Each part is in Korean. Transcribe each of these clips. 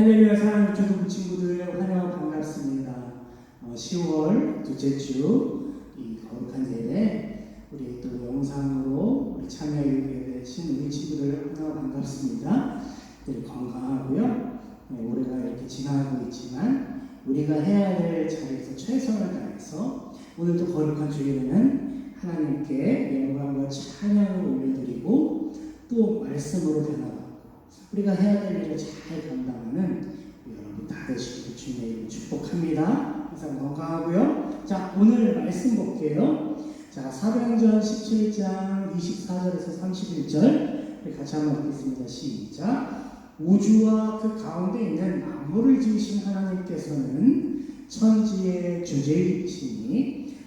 할렐루야 사랑하는 초등부 친구들 환영하고 반갑습니다. 어, 10월 둘째 주 이 거룩한 예배 우리 또 영상으로 우리 참여하게 되신 우리 친구들 환영하고 반갑습니다. 우리 건강하고요. 네, 올해가 이렇게 지나가고 있지만 우리가 해야 될 자리에서 최선을 다해서 오늘도 거룩한 주일에는 하나님께 영광과 찬양을 올려드리고 또 말씀으로 대나가고 우리가 해야 될 일을 잘 우리 여러분 다 되시기를 주님의 이름 축복합니다. 항상 건강하고요. 자 오늘 말씀 볼게요. 자 사도행전 17장 24절에서 31절 우리 같이 한번 읽겠습니다. 시작. 우주와 그 가운데 있는 만물을 지으신 하나님께서는 천지의 주제이시니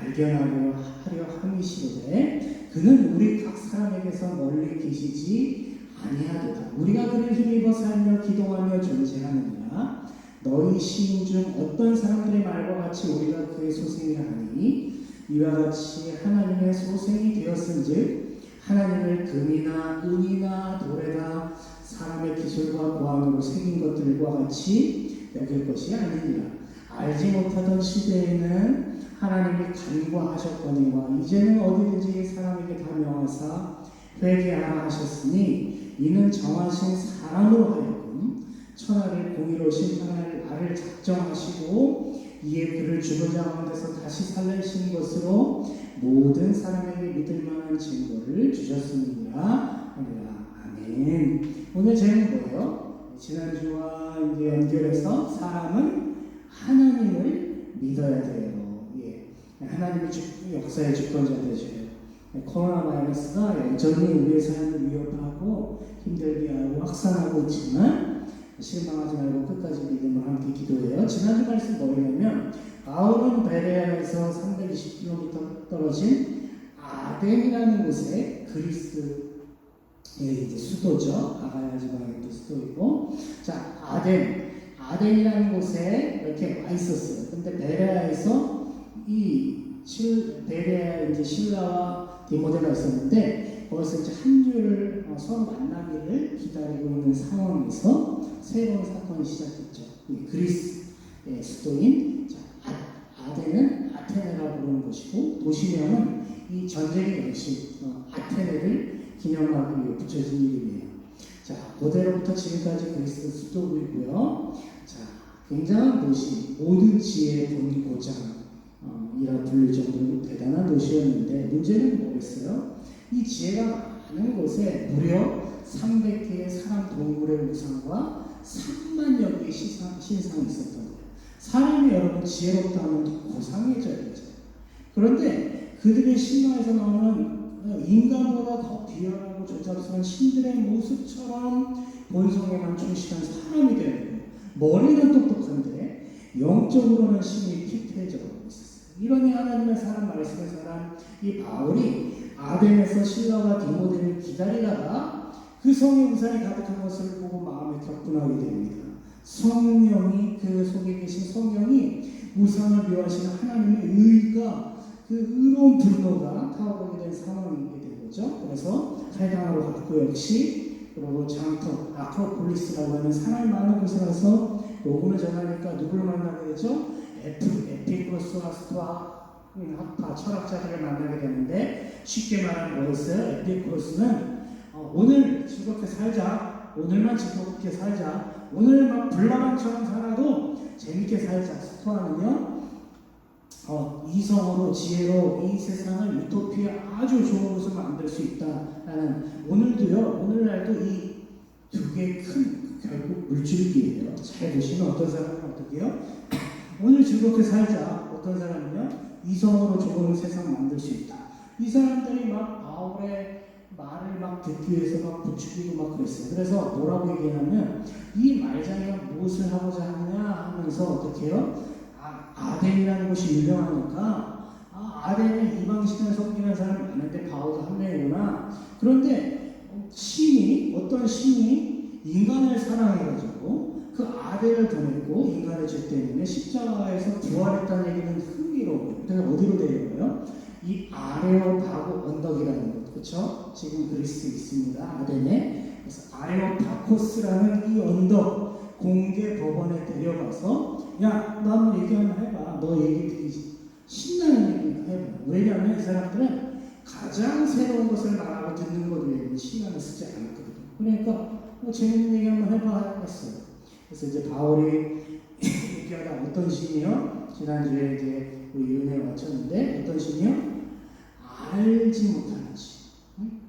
발견하려 하려 함이시로되 그는 우리 각 사람에게서 멀리 계시지 아니하도다. 우리가 그를 힘입어 살며 기도하며 존재하느니라. 너희 시인 중 어떤 사람들의 말과 같이 우리가 그의 소생이라 하니 이와 같이 하나님의 소생이 되었은즉 하나님을 금이나 은이나 돌에다 사람의 기술과 고함으로 새긴 것들과 같이 여길 것이 아니니라. 알지 못하던 시대에는 하나님이 간과하셨거니와 이제는 어디든지 사람에게 다 명하사 회개하라 하셨으니 이는 정하신 사람으로 하여금 천하를 공의로우신 하나님 나를 작정하시고 이에 그를 죽은 자 가운데서 다시 살리신 것으로 모든 사람에게 믿을 만한 증거를 주셨습니다. 아멘. 오늘 제목 뭐예요? 지난주와 연결해서 사람은 하나님을 믿어야 돼요. 예. 하나님이 주, 역사의 주권자 되셔요. 코로나 바이러스가 여전히 우리의 삶을 위협하고 힘들게 하고 확산하고 있지만 실망하지 말고 끝까지 믿음을 함께 기도해요. 지난주 말씀 뭐냐면 바울은 베레아에서 320km 떨어진 아덴이라는 곳에 그리스 의 이제 수도죠. 아가야 지방의 또 수도이고 자 아덴 아덴이라는 곳에 이렇게 와 있었어요. 근데 베레아에서 이 실, 베레아 이제 신라와 디모데가 있었는데 거기서 이제 한 주를 어, 서로 만나기를 기다리고 있는 상황에서 새로운 사건이 시작됐죠. 이 그리스의 수도인 자, 아, 아덴은 아테네라고 부르는 곳이고 도시명은 이 전쟁의 여신 어, 아테네를 기념하기 위해 붙여진 이름이에요. 자, 고대로부터 지금까지 그리스 수도이고요. 자, 굉장한 도시, 모든 지혜의 본고장 어, 이라 불릴 정도로 대단한 도시였는데 문제는 뭐였어요? 이 지혜가 많은 곳에 무려 300개의 사람 동물의 우상과 3만여 개의 신상, 신상이 있었던 거예요. 사람이 여러분 지혜롭다 하면 고상해져야 되죠. 그런데 그들의 신화에서 나오는 인간보다 더 비열하고 조잡스러운 신들의 모습처럼 본성에만 충실한 사람이 되는 거예요. 머리는 똑똑한데 영적으로는 피폐해져가고 있었어요. 이러니 하나님의 사람, 말씀의 사람, 이 바울이 아덴에서 신라와 디모데를 기다리다가 그 성의 우상이 가득한 것을 보고 마음에 격분하게 됩니다. 성령이 그 속에 계신 성령이 우상을 묘하시는 하나님의 의가 그 의로운 분노가 타오르게 된 상황이게 된 거죠. 그래서 탈당으로 갔고 역시 그리고 장터 아크로폴리스라고 하는 사람이 많은 곳에 가서 복음을 전하니까 누구를 만나게 되죠? 에프, 에피크로스와 스토아 음, 학파 철학자들을 만나게 되는데 쉽게 말하면 뭐였어요? 에피크로스는 어, 오늘 즐겁게 살자 오늘만 즐겁게 살자 오늘 막 불나방처럼 살아도 재밌게 살자 스토아는요 어, 이성으로 지혜로 이 세상을 유토피아 아주 좋은 곳을 만들 수 있다라는 오늘도요 오늘날도 이 두 개의 큰 결국 물줄기예요. 잘 보시면 어떤 사람은 어떻게요? 오늘 즐겁게 살자. 어떤 사람은요 이성으로 좋은 세상 만들 수 있다. 이 사람들이 막 바울의 말을 막 듣기 위해서 막 부추기고 막 그랬어요. 그래서 뭐라고 얘기하냐면 이 말자기가 무엇을 하고자 하느냐 하면서 어떻게 해요? 아, 아덴이라는 곳이 유명하니까 아, 아덴에 이방신을 섬기는 사람이 많은데 바오도 한 명이구나. 그런데 신이 어떤 신이 인간을 사랑해가지고 그 아들을 보냈고 인간의 죄 때문에 십자가에서 부활했다는 얘기는 흥미로워요. 그래서 어디로 데려가요? 이 아레오파고 언덕이라는 곳, 그렇죠? 지금 그리스에 있습니다. 아덴에. 그래서 아레오 파코스라는 이 언덕 공개 법원에 데려가서 야, 너 한번 얘기 한번 해봐. 너 얘기 신나는 얘기 해봐. 왜냐하면 이 사람들은 가장 새로운 것을 말하고 듣는 것 외에는 시간을 쓰지 않거든요. 그러니까 뭐 재밌는 얘기 한번 해봐 했어요. 그래서 이제 바울이 얘기하다 어떤 신이요? 지난주에 이제 우리 은혜 맞췄는데 어떤 신이요? 알지 못하는 신. 응?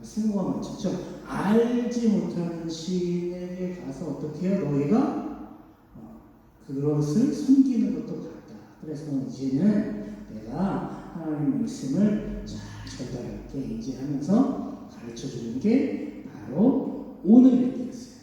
아, 승호가 맞췄죠? 알지 못하는 신에게 가서 어떻게 해요? 너희가 어, 그것을 숨기는 것도 같다. 그래서 이제는 내가 하나님 말씀을 잘 전달할게 이제 하면서 가르쳐 주는 게 바로 오늘 얘기였어요.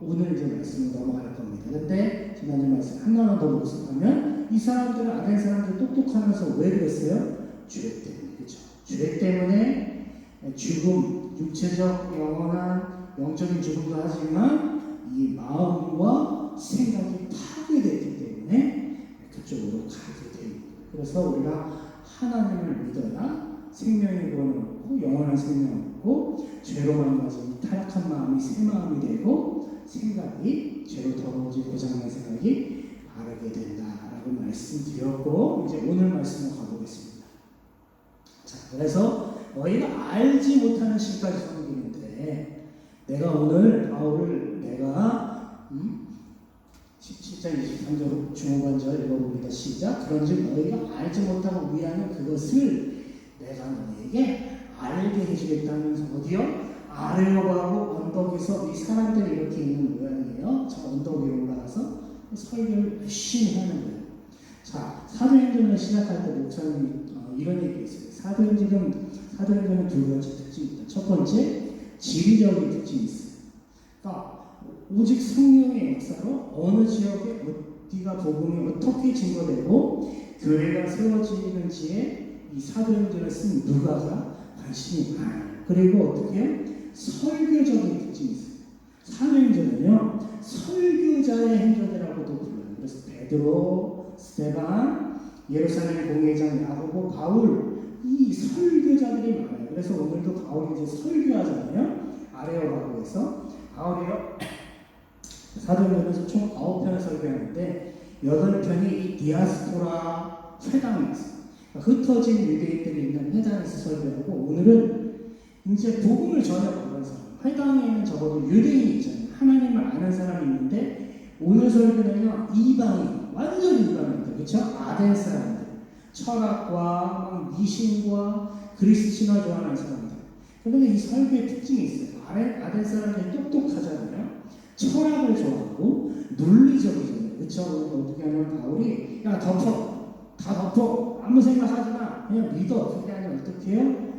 어, 오늘 이제 말씀을 넘어갈 겁니다. 근데 지난주 말씀 하나만 더 복습하면 이 사람들은 아덴 사람들 똑똑하면서 왜 그랬어요? 죄 때문에 그렇죠. 죄 때문에 죽음, 육체적 영원한 영적인 죽음도 하지만 이 마음과 생각이 파괴됐기 때문에 그쪽으로 가게 됩니다. 그래서 우리가 하나님을 믿어야 생명의 구원을 얻고 영원한 생명을 얻고 죄로 만나서 타락한 마음이 새 마음이 되고 생각이 죄로 더러워진 고장난 생각이 바르게 된다라고 말씀드렸고 이제 오늘 말씀을 가보겠습니다. 자, 그래서 너희가 알지 못하는 신까지 섬기는데 내가 오늘 바울을 내가 음? 17장 23절 중후반절 읽어봅니다. 시작. 그런즉 너희가 알지 못하고 위하는 그것을 내가 너희에게 알게 해주겠다면서 어디요? 아레오바고 언덕에서 이 사람들이 이렇게 있는 모양이에요. 저 언덕 위에 올라가서 설교를 열심히 하는 거예요. 자, 사도행전을 시작할 때 목사님이 어, 이런 얘기했어요. 사도행전은 사도행전은 두 가지 특징이 있다. 첫 번째, 지리적인 특징이 있어요. 그러니까 오직 성령의 역사로 어느 지역에 어디가 복음이 어떻게 증거되고 교회가 세워지는지에 이 사도행전을 쓴 누가가 관심이 많아요. 그리고 어떻게? 설교적인 특징이 있어요. 사도행전은요 설교자의 행전이라고도 불러요. 그래서 베드로, 스테반, 예루살렘 공회장 야고보, 바울 이 설교자들이 많아요. 그래서 오늘도 바울이 이제 설교하잖아요. 아레오라고 해서 바울이요 사도행전에서 총 9편을 설교하는데 8편이 이 디아스포라 회당에서 그러니까 흩어진 유대인들이 있는 회당에서 설교하고 오늘은 이제 복음을 전혀 모르는 사람. 회당에는 적어도 유대인이 있잖아요. 하나님을 아는 사람이 있는데 오늘 설교는요 이방인 완전 이방인들. 그렇죠 아덴 사람들. 철학과 미신과 그리스 신화 좋아하는 사람들. 그런데 이 설교의 특징이 있어요. 아덴, 아덴 사람들이 똑똑하잖아요. 철학을 좋아하고 논리적이잖아요. 그렇죠? 어떻게 하면 바울이 야 덮어. 다 덮어. 아무 생각하지 마. 그냥 믿어. 그게 아니라 어떻게 해요?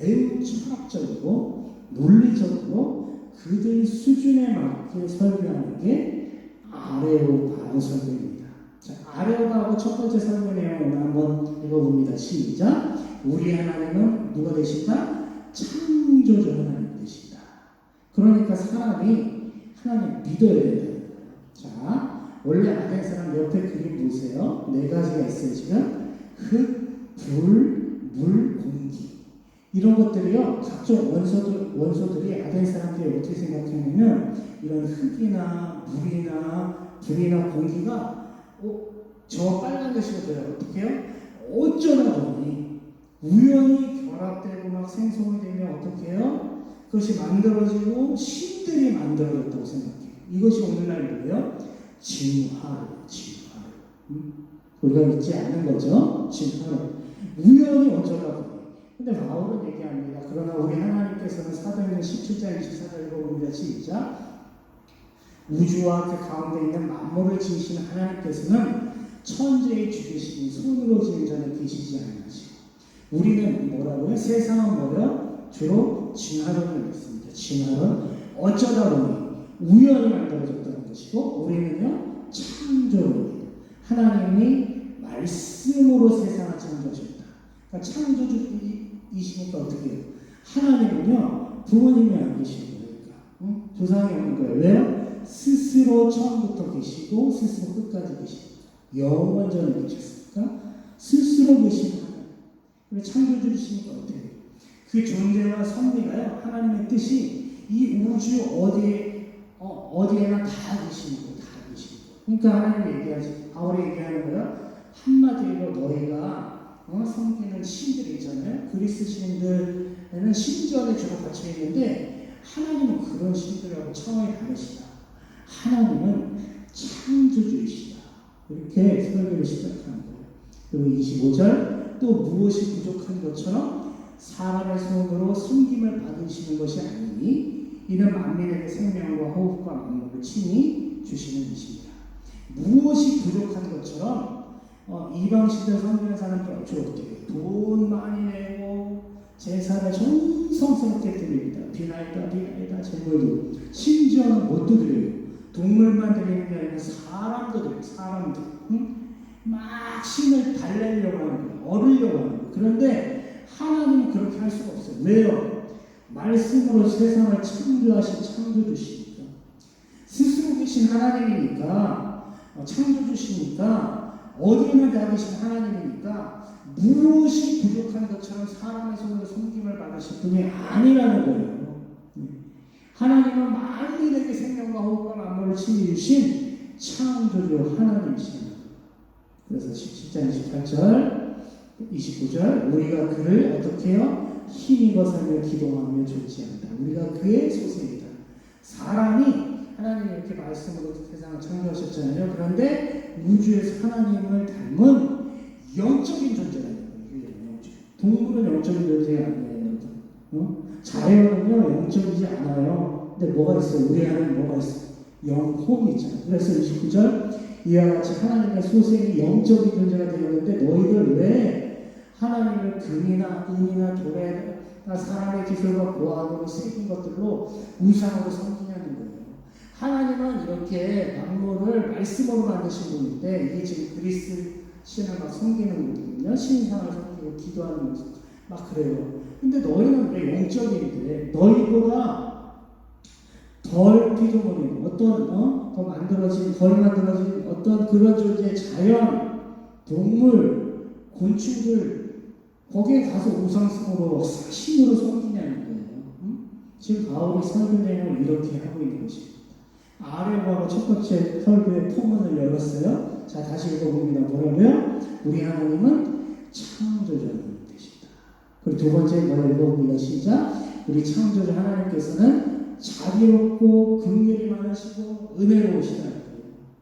매우 철학적이고 논리적으로 그들 수준에 맞게 설교하는 게 아레오바고 설교입니다. 자, 아레오바고 첫 번째 설교 내용을 한번 읽어봅니다. 시작. 우리 하나님은 누가 되신다? 창조주 하나님 되신다. 그러니까 사람이 하나님 믿어야 거예요. 자, 원래 아덴 사람 옆에 그림 보세요. 네 가지가 있어요, 지금. 흙, 불. 이런 것들이요, 각종 원소들, 원소들이 아덴 사람들이 어떻게 생각하냐면, 이런 흙이나 물이나 불이나 공기가, 어, 저 빨간 것이거든요. 어떻게 해요? 어쩌다 보니, 우연히 결합되고 막 생성이 되면 어떻게 해요? 그것이 만들어지고 신들이 만들어졌다고 생각해요. 이것이 오늘날 뭐예요? 진화로, 진화로. 음? 우리가 믿지 않는 거죠? 진화로. 우연히 어쩌다 보니. 근데 얘기 합니다. 그러나 우리 하나님께서는 사도행전 17장 24절 읽어봅니다. 시작. 우주와 그 가운데 있는 만물을 지으신 하나님께서는 천재의 주되시니 손으로 지은 자는 계시지 않으시고 우리는 뭐라고요? 세상은 뭐요? 주로 진화론을 믿습니다. 진화론 어쩌다 보니 우연히 만들어졌다는 것이고 우리는요 창조론이에요. 하나님이 말씀으로 세상을 창조하셨다. 그러니까 창조주 이시니까 어떻게 해요? 하나님은요 부모님이 안 계시는 거니까 응? 조상이 없는 거예요. 왜요? 스스로 처음부터 계시고 스스로 끝까지 계시고 영원 전에 계셨으니까 스스로 계신 하나님. 그리고 창조주이시니까 해요? 그 존재와 섭리가요 하나님의 뜻이 이 우주 어디에 어, 어디에나 다 계시는 거예요. 다 계시는 거예요. 그러니까 하나님 얘기하지 바울이 얘기하는 거예요. 한마디로 너희가 어, 섬기는 신들이 있잖아요. 그리스 신들에는 신전에 주로 갇혀 있는데 하나님은 그런 신들하고 차원이 다르시다. 하나님은 창조주이시다. 이렇게 설교를 시작하는 거예요. 그리고 25절 또 무엇이 부족한 것처럼 사람의 손으로 섬김을 받으시는 것이 아니니 이는 만민에게 생명과 호흡과 만물을 친히 주시는 이십니다. 무엇이 부족한 것처럼 어, 이방 시대 섬기는 사람들 어떻게 해요? 돈 많이 내고 제사를 정성스럽게 드립니다. 비나이다 비나이다 제물도 심지어는 뭣도 드려요. 동물만 드리는 게 아니라 사람도 드려요. 사람도 응? 막 신을 달래려고 하는 거예요. 얻으려고 하는 거예요. 그런데 하나님은 그렇게 할 수가 없어요. 왜요? 말씀으로 세상을 창조하신 창조주시니까 스스로 계신 하나님이니까 어, 창조주시니까 어디에나 다 계신 하나님이니까 무엇이 부족한 것처럼 사람의 손으로 섬김을 받으실 분이 아니라는 거예요. 네. 하나님은 만민에게 생명과 호흡과 만물을 친히 주신 창조주 거예요. 그래서 17장 28절 29절 우리가 그를 어떻게 해요? 힘입어 살며 기도하며 존재한다. 우리가 그의 소생이다. 사람이 하나님이 이렇게 말씀으로 세상을 창조하셨잖아요. 그런데 우주에서 하나님을 닮은 영적인 존재라는 거예요. 영적. 동물은 영적인 존재가 아니에요. 어? 자연은요 영적이지 않아요. 근데 뭐가 있어요? 우리 안에 뭐가 있어요? 영혼이 있잖아요. 그래서 29절 이와 같이 하나님의 소생이 영적인 존재가 되었는데 너희들 왜 하나님을 금이나 은이나 돌에나 사람의 기술과 고안으로 새긴 것들로 우상으로 섬기냐는 거예요. 하나님은 이렇게 만물을 말씀으로 만드신 분인데 이게 지금 그리스 신을 막 섬기는 거거든요. 신상을 섬기고 기도하는 모습 막 그래요. 근데 너희는 왜 영적인데 너희보다 덜 피조물인 어떤 어? 더 만들어진 덜 만들어진 어떤 그런 존재 자연 동물 곤충들 거기에 가서 우상승으로 신으로 섬기냐는 거예요. 응? 지금 바울이 설교 내용을 이렇게 하고 있는 것입니다. 아래하고 첫 번째 설교의 포문을 열었어요. 자 다시 읽어봅니다. 뭐라고요? 우리 하나님은 창조자 하나님 되십니다. 그리고 두 번째 뭐라 읽어봅니다. 시작. 우리 창조자 하나님께서는 자비롭고 긍휼이 많으시고 은혜로우시다.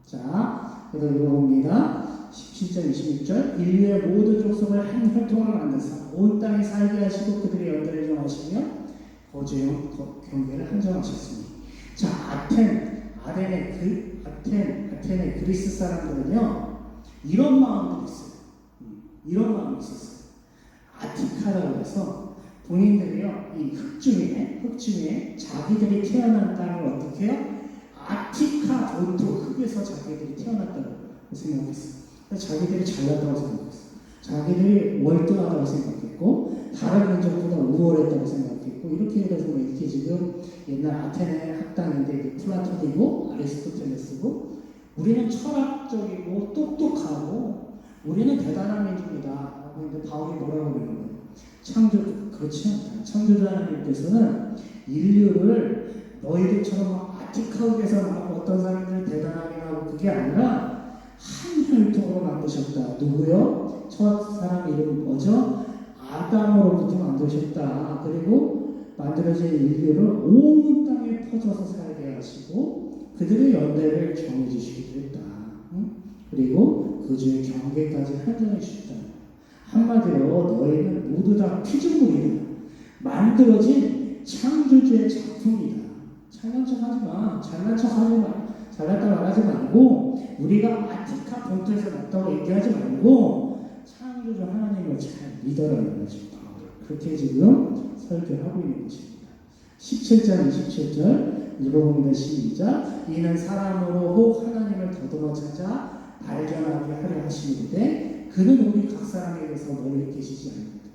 자, 그래서 읽어봅니다. 17절, 26절 인류의 모든 족속을 한 혈통을 만드사 온 땅에 살게 하시고 그들의 연대를 정하시며 거주형 경계를 한정하셨으니 자, 아텐, 아덴의 그 아텐, 아텐의 그리스 사람들은요 이런 마음도 있어요. 음, 이런 마음이 있었어요. 아티카라고 해서 본인들이요, 이흙 중에, 흙 중에 자기들이 태어난 땅을 어떻게 해요? 아티카 본토 흙에서 자기들이 태어났다고 생각했어요. 자기들이 잘났다고 생각했어요. 자기들이 월등하다고 생각했고, 다른 민족보다 우월했다고 생각했고, 이렇게 해서 뭐 이렇게 지금 옛날 아테네 학당인데 플라톤이고, 아리스토텔레스고, 우리는 철학적이고, 똑똑하고, 우리는 대단한 민족이다. 했는데 바울이 뭐라고 그러는 거예요? 창조 그렇지 않다. 창조자 하나님께서는 인류를 너희들처럼 아티카우에서 어떤 사람들 대단하게 하고 그게 아니라 한 혈통으로 만드셨다. 누구요? 첫 사람 이름 뭐죠? 아담으로부터 만드셨다. 그리고 만들어진 인류를 온 땅에 퍼져서 살게 하시고 그들의 연대를 정해주시기도 했다. 응? 그리고 그 중에 경계까지 한정해 주셨다. 한마디로 너희는 모두 다 피조물이다. 만들어진 창조주의 작품이다. 잘난 척 하지 마. 잘난 척 하지 마. 잘났다 말하지 말고 우리가 아티카 본토에서 났다고 얘기하지 말고 창조주 하나님을 잘 믿어라는 거죠. 그렇게 지금 설교하고 있는 것입니다. 17절, 27절 읽어봅니다. 시작. 이는 사람으로 혹 하나님을 더듬어 찾아 발견하게 하려 하시는데 그는 우리 각 사람에게서 멀리 계시지 않습니다.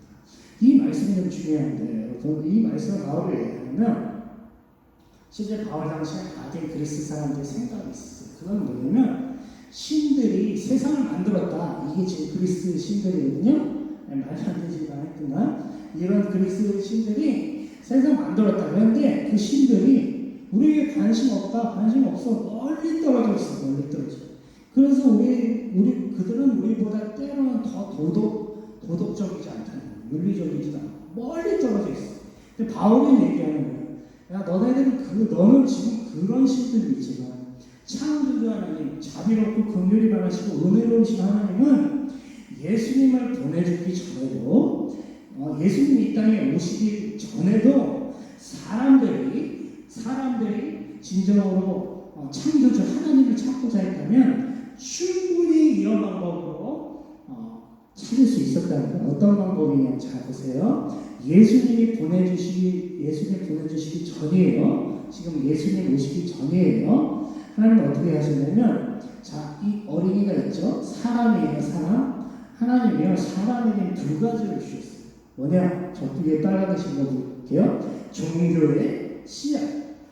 이 말씀이 좀 중요한데 저는 이 말씀을 바울이 왜 하냐면 실제 바울 당시에 아덴 그리스 사람들의 생각이 있었어요. 그건 뭐냐면 신들이 세상을 만들었다. 이게 지금 그리스 신들이거든요. 네, 말도 안 되지만 했구나. 이런 그리스 신들이 세상 만들었다. 그런데 그 신들이 우리에게 관심 없다, 관심 없어. 멀리 떨어져 있어, 멀리 떨어져. 그래서 우리, 우리, 그들은 우리보다 때로는 더 도덕, 도덕적이지 않다는 거예요. 윤리적이지도 않고. 멀리 떨어져 있어. 근데 바울이 얘기하는 거예요. 야, 너네들은 그, 너는 지금 그런 신들이 있지만, 창조주 하나님, 자비롭고 긍휼이 많으시고 은혜로우신 하나님은 예수님을 보내주기 전에도 어, 예수님이 이 땅에 오시기 전에도 사람들이 사람들이 진정으로 어, 창조주 하나님을 찾고자 했다면 충분히 이런 방법으로 어, 찾을 수 있었다는 거예요. 어떤 방법이냐 잘 보세요. 예수님이 보내주시기 예수님 보내주시기 전이에요. 지금 예수님 오시기 전이에요. 하나님 어떻게 하셨냐면 자 이 어린이가 있죠. 사람이에요 사람. 하나님이요 사람에게 두 가지를 주셨어요. 뭐냐? 저 뒤에 빨간색 거 볼게요. 종교의 씨앗,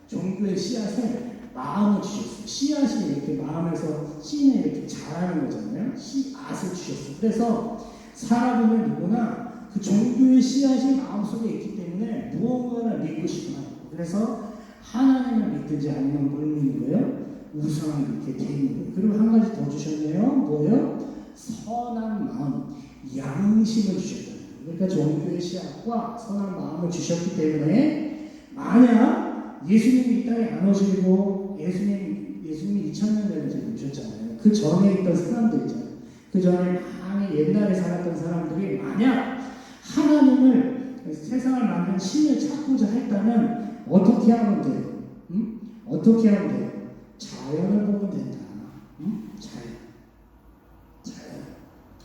종교의 씨앗을 마음을 주셨어요. 씨앗이 이렇게 마음에서 씨는 이렇게 자라는 거잖아요. 씨앗을 주셨어요. 그래서 사람은 누구나 그 종교의 씨앗이 마음속에 있기 때문에 무언가를 믿고 싶어 하는 거예요. 그래서 하나님을 믿든지 아니면 뭘 믿는 거예요? 우상을 이렇게 돼 있는 거예요. 그리고 한 가지 더 주셨네요. 뭐예요? 선한 마음, 양심을 주셨다. 그러니까 종교의 씨앗과 선한 마음을 주셨기 때문에 만약 예수님이 이 땅에 안 오시고 예수님 예수님이 2000년 전에 지금 오셨잖아요. 그 전에 있던 사람들 있잖아요. 그 전에 많이 옛날에 살았던 사람들이 만약 하나님을 세상을 만든 신을 찾고자 했다면 어떻게 하면 돼요? 응? 어떻게 하면 돼요? 자연을 보면 된다. 응? 자연. 자연.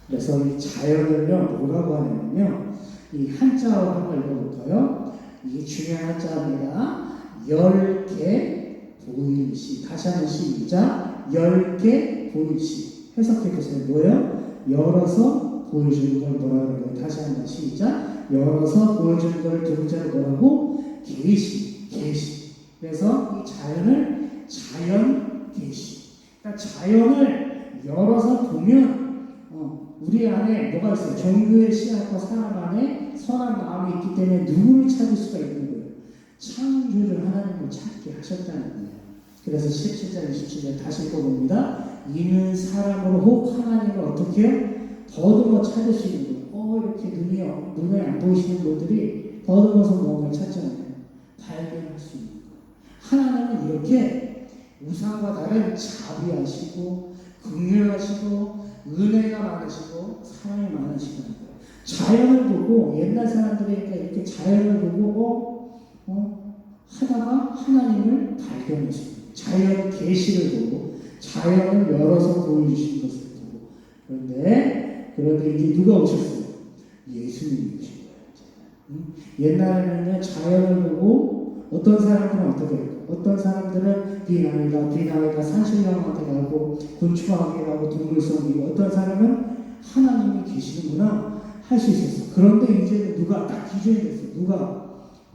그래서 이 자연을요 뭐라고 하냐면요 이 한자어 한번 읽어볼까요? 이게 중요한 한자입니다. 열개 보일시 다시 한번 시작 열개 보일시 해석해 보세요. 뭐예요? 열어서 보여주는 걸 하는 거예요? 다시 한번 시작 열어서 보여주는 걸두 글자로 뭐라고? 계시 계시 그래서 이 자연을 자연 계시 그러니까 자연을 열어서 보면 어, 우리 안에 뭐가 있어요? 종교의 씨앗과 사람 안에 선한 마음이 있기 때문에 누구를 찾을 수가 있는 거예요. 창조주 하나님을 찾게 하셨다는 거예요. 그래서 17절, 27절 다시 읽어봅니다. 이는 사람으로 혹 하나님을 어떻게 해요? 더듬어 있는 거예요. 어, 이렇게 눈이, 눈에 안 보이시는 분들이 더듬어서 뭔가를 찾잖아요. 발견할 수 있는 거예요. 하나님은 이렇게 우상과 다른 자비하시고, 긍휼하시고, 은혜가 많으시고 사랑이 많으시다는 거예요. 자연을 보고 옛날 사람들이 이렇게 자연을 보고 어, 어, 하다가 하나님을 발견했어요. 자연 계시를 보고 자연을 열어서 보여주신 것을 보고 그런데 그런데 이제 누가 오셨어요? 예수님이 오신 거예요. 응? 옛날에는요 자연을 보고 어떤 사람들은 어떻게 해요? 어떤 사람들은 비나이다, 비나이다, 산신령한테 가고 곤충하게 가고 동물 섬기고 어떤 사람은 하나님이 계시는구나 할 수 있었어. 그런데 이제 누가 딱 기준이 됐어. 누가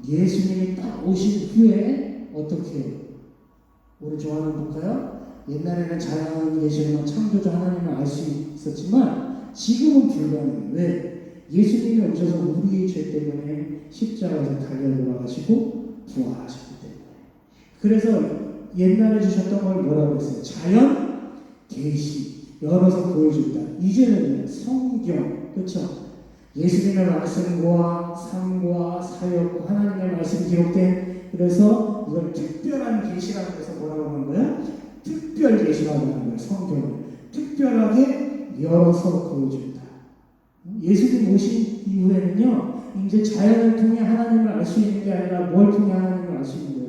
예수님이 딱 오신 후에 어떻게? 우리 좋아하는 볼까요? 옛날에는 자연 계시는 창조주 하나님을 알 수 있었지만 지금은 불가능해요. 왜? 예수님이 오셔서 우리의 죄 때문에 십자가에서 달려 돌아가시고 부활하셨기 때문에. 그래서 옛날에 주셨던 걸 뭐라고 했어요? 자연 계시 열어서 보여준다. 이제는 성경 그렇죠? 예수님의 말씀과 삶과 사역과 하나님의 말씀 기록된 그래서 이걸 특별한 계시라고 해서 뭐라고 하는 거야? 특별 계시라고 하는 거야. 성경을 특별하게 열어서 보여준다. 예수님 오신 이후에는요, 이제 자연을 통해 하나님을 알 수 있는 게 아니라 뭘 통해 하나님을 알 수 있는 거예요?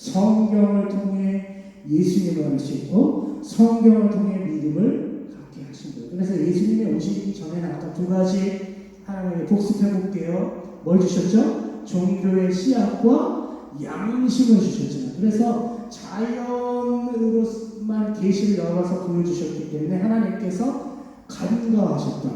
성경을 통해 예수님을 알 수 있고 성경을 통해 믿음을 갖게 하신 거예요. 그래서 예수님이 오시기 전에 나왔던 두 가지 하나님에게 복습해 볼게요. 뭘 주셨죠? 종교의 씨앗과 양심을 주셨잖아요. 그래서 자연으로만 계시를 열어서 보여주셨기 때문에 하나님께서 간과하셨다.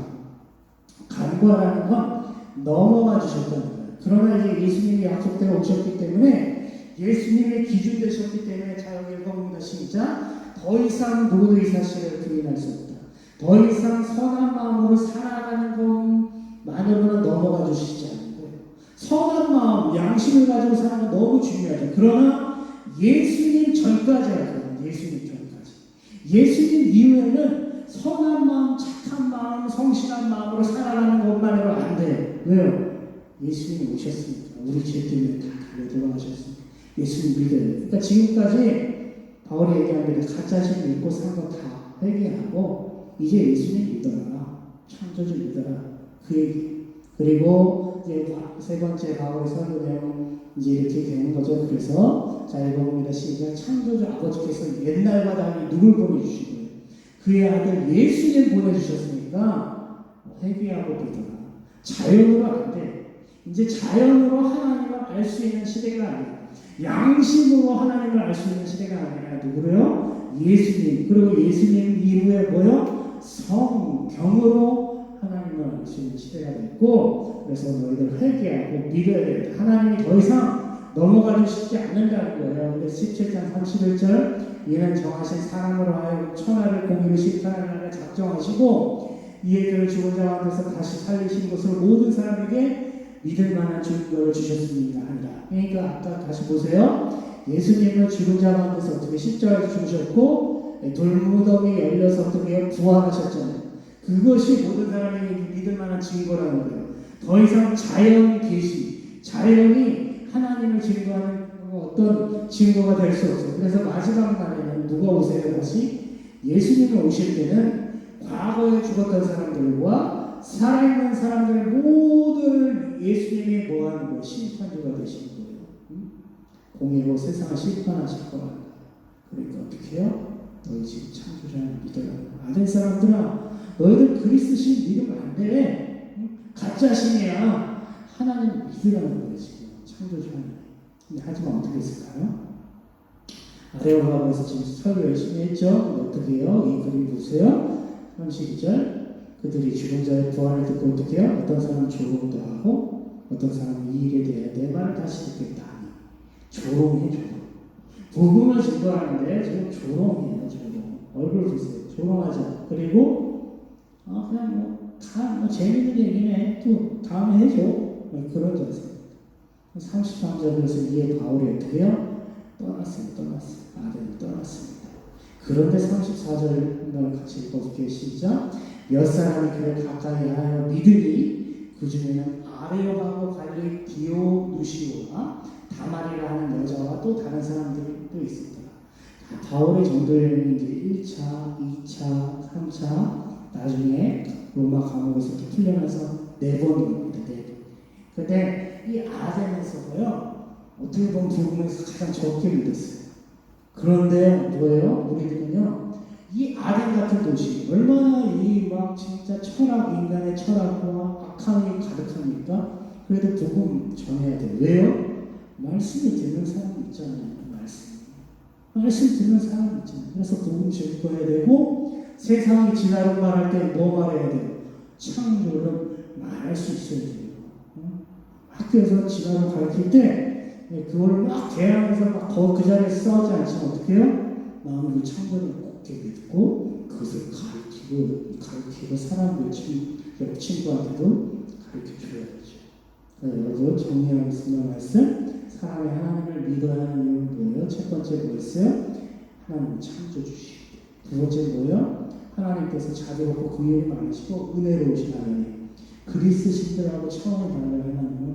간과라는 건 넘어가 주셨다는 거예요. 그러나 이제 예수님이 약속대로 오셨기 때문에 예수님의 기준 되셨기 때문에 자 여기 읽어봅니다. 시작. 더 이상 누구도 이 사실을 부인할 수 없다. 더 이상 선한 마음으로 살아가는 것만으로는 넘어가 주시지 거예요. 선한 마음, 양심을 가지고 사는 건 너무 중요하죠. 그러나 예수님 전까지 할거예요 예수님 전까지. 예수님 이후에는 선한 마음, 착한 마음, 성실한 마음으로 살아가는 것만으로 안 돼요. 왜요? 예수님이 오셨으니까. 우리 죄 때문에 다 달려 돌아가셨으니까. 예수님 믿어요. 그러니까 지금까지 바울이 얘기합니다. 가짜 신 믿고 산 거 다 회개하고 이제 예수님 믿어라. 창조주 믿어라. 그 얘기. 그리고 이제 세 번째 바울의 설교 내용 이제 이렇게 되는 거죠. 그래서 자 읽어봅니다. 시작. 창조주 아버지께서 옛날과 달리 누굴 보내주시고요. 그의 아들 예수님 보내주셨으니까 회개하고 믿어라. 자연으로 안 돼. 이제 자연으로 하나님을 알 수 있는 시대가 아니에요. 양심으로 하나님을 알 수 있는 시대가 아니라 누구래요? 예수님. 그리고 예수님 이후에 뭐요? 성경으로 하나님을 알 수 있는 시대가 됐고, 그래서 너희들 회개하고 믿어야 돼. 하나님이 더 이상 넘어가 주시지 않는다는 거예요. 근데 17장 31절, 이는 정하신 사람으로 하여금 천하를 공의로 심판하는 작정하시고, 이해들을 죽은 자 가운데서 다시 살리신 것을 모든 사람에게 믿을 만한 증거를 주셨습니다. 한다. 그러니까 아까 다시 보세요. 예수님은 죽은 자 가운데서 어떻게 십자가에 죽으셨고 돌무덤이 열려서 어떻게 부활하셨잖아요. 그것이 모든 사람에게 믿을 만한 증거라는 거예요. 더 이상 자연이 계시, 자연이 하나님을 증거하는 어떤 증거가 될 수 없어요. 그래서 마지막 날에는 누가 오세요? 다시 예수님이 오실 때는 과거에 죽었던 사람들과 살아있는 사람들 모두를 예수님이 뭐하는 거예요? 심판주가 되시는 거예요. 응? 공의로 세상을 심판하실 거라. 그러니까 어떻게 해요? 너희 지금 창조자를 믿어라. 아는 사람들아, 너희들 그리스 신 믿으면 안 돼. 응? 가짜 신이야. 하나님 믿으라는 거예요, 지금. 창조자 근데 하지만 어떻게 했을까요? 아레오가에서 지금 설교 열심히 했죠? 어떻게 해요? 이 그림 보세요. 32절. 그들이 죽은 자의 부활을 듣고 어떻게 해요? 어떤 사람은 조롱도 하고 어떤 사람은 이 일에 대해 내 말을 다시 듣겠다 하니 조롱해 조롱 복음을 증거하는데 지금 조롱이에요 조롱 얼굴 보세요. 조롱하자 그리고 아 그냥 뭐 다 뭐 재밌는 얘기네 또 다음에 해줘. 뭐 그런 자세 33절 그래서 이에 바울이 어떻게 해요? 떠났어요 떠났어요. 아들이 떠났습니다. 그런데 34절을 같이 읽어볼게요. 시작 몇 사람이 그를 가까이 하여 믿으니 그 중에는 아레오하고 관리 디오 누시오와 다마리라 하는 여자와 또 다른 사람들이 또 있었더라. 바울의 전도 여행이 이제 1차, 2차, 3차 나중에 로마 감옥에서 풀려나서 네번 옵니다. 네 번. 근데 이 아덴에서도요 어떻게 보면 부분에서 가장 적게 믿었어요. 그런데 뭐예요? 우리들은요 이 아덴 같은 도시 얼마나 이 막 진짜 철학 인간의 철학과 악함이 가득합니까? 그래도 복음 전해야 돼. 왜요? 말씀이 되는 사람 있잖아요. 말씀. 말씀 듣는 사람 있잖아요. 그래서 복음 전해야 되고 세상이 지나로 말할 때 뭐 말해야 돼요? 창조를 말할 수 있어야 돼요. 학교에서 지나로 가르칠 때 그걸 막 대하면서 막그 자리에 싸우지 않지만 어떻게 해요? 마음으로 창조를 굳게 믿고 그것을 가르치고 가르치고 사람들 친, 옆 친구한테도 가르쳐 줘야 되죠. 여러분 정리하겠습니다. 말씀 사람이 하나님을 믿어야 하는 이유는 뭐예요? 첫 번째 뭐였어요? 하나님 창조주시고 두 번째 뭐예요? 하나님께서 자비롭고 긍휼이 많으시고 은혜로우신 하나님 그리스 신들하고 차원이 달라요 하나님은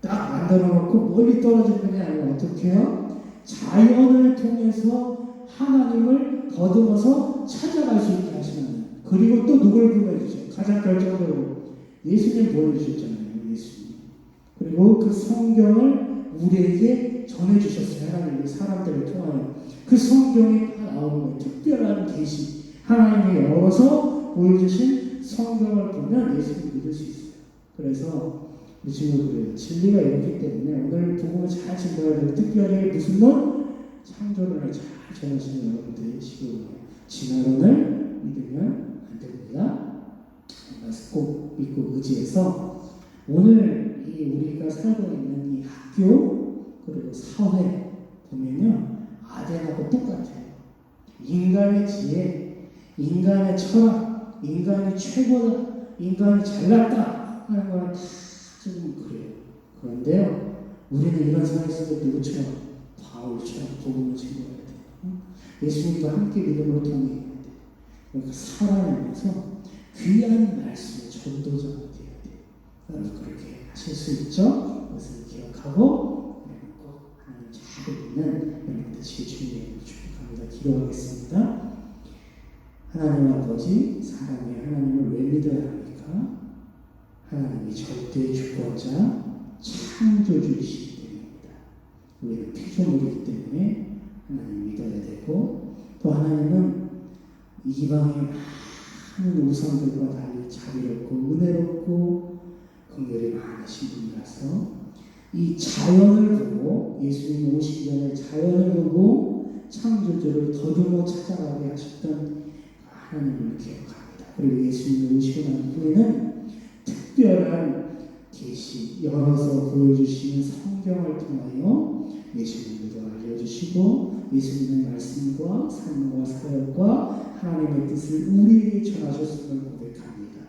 딱 만들어 놓고 멀리 떨어진 분이 아니라 어떻게 해요? 자연을 통해서 하나님을 더듬어서 찾아갈 수 있게 하시는 그리고 또 누굴 보내주죠? 가장 결정적으로 예수님 보내주셨잖아요. 예수님. 그리고 그 성경을 우리에게 전해주셨어요. 하나님이 사람들을 통하여. 그 성경이 다 나오는 거예요. 특별한 계시. 하나님이 열어서 보여주신 성경을 보면 예수님 믿을 수 있어요. 그래서 우리 친구 그래요. 진리가 있기 때문에 오늘 복음을 잘 증거해야 되고 특별히 무슨 론? 창조론을 잘 전하시는 여러분들이 지금 진화론을 믿으면 안 됩니다. 말씀 꼭 믿고 의지해서 오늘 이 우리가 살고 있는 이 학교 그리고 사회 보면요 아덴하고 똑같아요. 인간의 지혜, 인간의 철학, 인간이 최고다, 인간이 잘났다 하는 거는 다 지금 그래요. 그런데요 우리는 이런 속에 누구처럼 바울처럼 복음을 증거해야 돼요. 응? 예수님과 함께 믿음으로 동행해야 돼요. 그러니까 살아내면서 귀한 말씀의 전도자가 되어야 돼요. 여러분 그렇게 하실 수 있죠? 그것을 기억하고 하나님 잘 믿는 여러분 되시길 주님의 축복합니다. 기도하겠습니다. 하나님 아버지 사람이 하나님을 왜 믿어야 합니까? 하나님이 절대 주권자 때문입니다. 우리는 피조물이기 때문에 하나님 믿어야 되고 또 하나님은 이방의 많은 우상들과 달리 자비롭고 은혜롭고 긍휼이 많으신 분이라서 이 자연을 보고 예수님 오시기 전에 자연을 보고 창조주를 더듬어 찾아가게 하셨던 하나님을 기억합니다. 그리고 예수님이 오시고 난 후에는 특별한 계시 열어서 보여주시는 성경을 통하여 예수님도 알려주시고 예수님의 말씀과 삶과 사역과 하나님의 뜻을 우리에게 전하셨음을 고백합니다.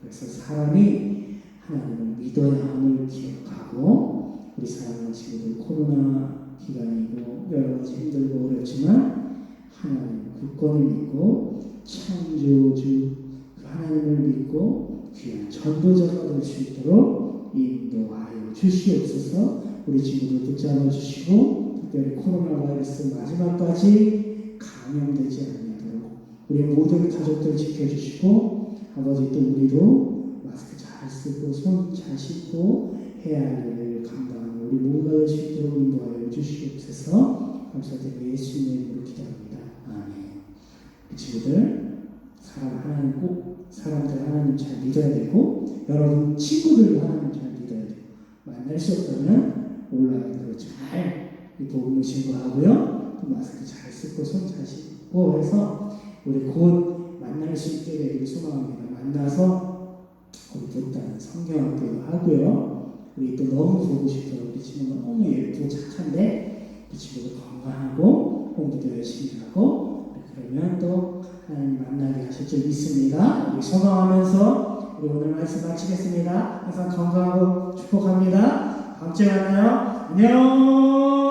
그래서 사람이 하나님을 믿어야 함을 기억하고 우리 사랑하는 친구들 코로나 기간이고 여러 가지 힘들고 어렵지만 하나님 굳건히 믿고 창조주 그 하나님을 믿고 귀한 전도자가 될 수 있도록 인도하여 주시옵소서 우리 친구들 붙잡아 주시고 특별히 코로나 바이러스 마지막까지 감염되지 않도록 우리 모든 가족들 지켜주시고 아버지 또 우리도 마스크 잘 쓰고 손 잘 씻고 해야 할 감당하는 우리 모두가 될 수 있도록 인도하여 주시옵소서 감사드리고 예수님의 이름으로 기도합니다. 아멘 우리 친구들 사람 하나님 꼭 사람들 하나님 잘 믿어야 되고 여러분 친구들도 하나님 잘 믿어야 돼요. 만날 수 없다면 온라인으로 잘이 복음을 신고하고요. 또 마스크 잘 쓰고 손 잘 씻고 해서 우리 곧 만날 수 있게 되기를 소망합니다. 만나서 우리 붙다는 성경학교도 하고요. 우리 또 너무 보고 싶어요. 우리 친구가 너무 예쁘고 착한데 우리 친구도 건강하고 공부도 열심히 하고 그러면 또 하나님 만나게 하실 줄 믿습니다. 우리 소망하면서 우리 오늘 말씀 마치겠습니다. 항상 건강하고 축복합니다. 다음 주에 만나요. 안녕.